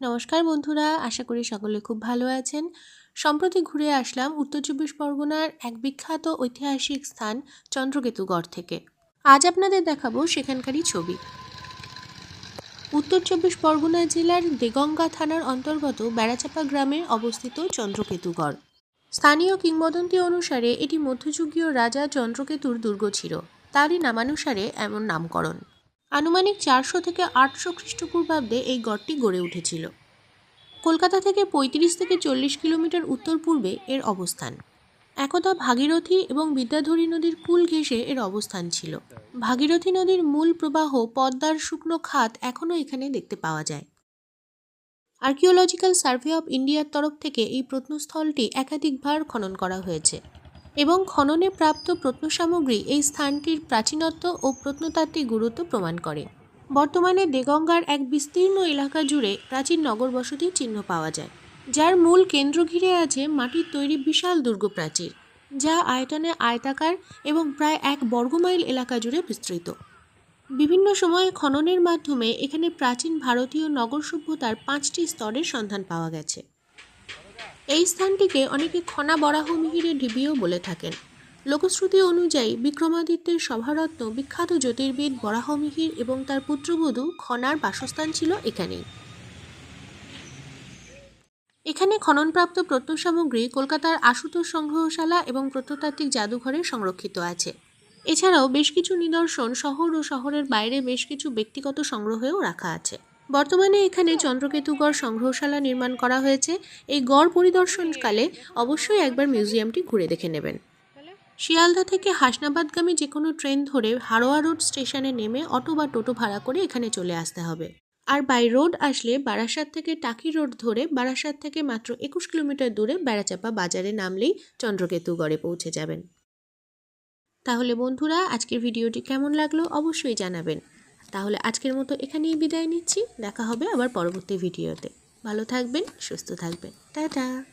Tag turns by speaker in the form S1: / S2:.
S1: নমস্কার বন্ধুরা, আশা করি সকলে খুব ভালো আছেন। সম্প্রতি ঘুরে আসলাম উত্তর চব্বিশ পরগনার এক বিখ্যাত ঐতিহাসিক স্থান চন্দ্রকেতুগড় থেকে। আজ আপনাদের দেখাবো সেখানকারই ছবি। উত্তর চব্বিশ পরগনা জেলার দেগঙ্গা থানার অন্তর্গত বেড়াচাপা গ্রামে অবস্থিত চন্দ্রকেতুগড়। স্থানীয় কিংবদন্তি অনুসারে এটি মধ্যযুগীয় রাজা চন্দ্রকেতুর দুর্গ ছিল। তারই নামানুসারে এমন নামকরণ। আনুমানিক চারশো থেকে আটশো খ্রিস্টপূর্বাব্দে এই গড়টি গড়ে উঠেছিল। কলকাতা থেকে পঁয়ত্রিশ থেকে চল্লিশ কিলোমিটার উত্তর পূর্বে এর অবস্থান। একদা ভাগীরথী এবং বিদ্যাধরী নদীর কুল ঘেঁষে এর অবস্থান ছিল। ভাগীরথী নদীর মূল প্রবাহ পদ্মার শুকনো খাত এখনও এখানে দেখতে পাওয়া যায়। আর্কিওলজিক্যাল সার্ভে অব ইন্ডিয়ার তরফ থেকে এই প্রত্নস্থলটি একাধিকবার খনন করা হয়েছে। এবং খননে প্রাপ্ত প্রত্নসামগ্রী এই স্থানটির প্রাচীনত্ব ও প্রত্নতাত্ত্বিক গুরুত্ব প্রমাণ করে। বর্তমানে দেগঙ্গার এক বিস্তীর্ণ এলাকা জুড়ে প্রাচীন নগর বসতির চিহ্ন পাওয়া যায়, যার মূল কেন্দ্র ঘিরে আছে মাটির তৈরি বিশাল দুর্গ প্রাচীর, যা আয়তনে আয়তাকার এবং প্রায় এক বর্গমাইল এলাকা জুড়ে বিস্তৃত। বিভিন্ন সময়ে খননের মাধ্যমে এখানে প্রাচীন ভারতীয় নগর সভ্যতার পাঁচটি স্তরের সন্ধান পাওয়া গেছে। এই স্থানটিকে অনেকে খনা বরাহ ঢিবিও বলে থাকেন। লোকশ্রুতি অনুযায়ী বিক্রমাদিত্যের সভারত্ন বিখ্যাত জ্যোতির্বিদ বরাহমিহির এবং তার পুত্রবধূ খনার বাসস্থান ছিল এখানেই। এখানে খননপ্রাপ্ত প্রত্নসামগ্রী কলকাতার আশুতোষ সংগ্রহশালা এবং প্রত্নতাত্ত্বিক জাদুঘরে সংরক্ষিত আছে। এছাড়াও বেশ কিছু নিদর্শন শহর ও শহরের বাইরে বেশ কিছু ব্যক্তিগত সংগ্রহেও রাখা আছে। বর্তমানে এখানে চন্দ্রকেতুগড় সংগ্রহশালা নির্মাণ করা হয়েছে। এই গড় পরিদর্শনকালে অবশ্যই একবার মিউজিয়ামটি ঘুরে দেখে নেবেন। শিয়ালদা থেকে হাসনাবাদগামী যে কোনো ট্রেন ধরে হারোয়া রোড স্টেশনে নেমে অটো বা টোটো ভাড়া করে এখানে চলে আসতে হবে। আর বাই রোড আসলে বারাসাত থেকে টাকি রোড ধরে বারাসাত থেকে মাত্র একুশ কিলোমিটার দূরে বেড়াচাপা বাজারে নামলেই চন্দ্রকেতুগড়ে পৌঁছে যাবেন। তাহলে বন্ধুরা, আজকের ভিডিওটি কেমন লাগল অবশ্যই জানাবেন। তাহলে আজকের মতো এখানেই বিদায় নিচ্ছি। দেখা হবে আবার পরবর্তী ভিডিওতে। ভালো থাকবেন, সুস্থ থাকবেন। টাটা।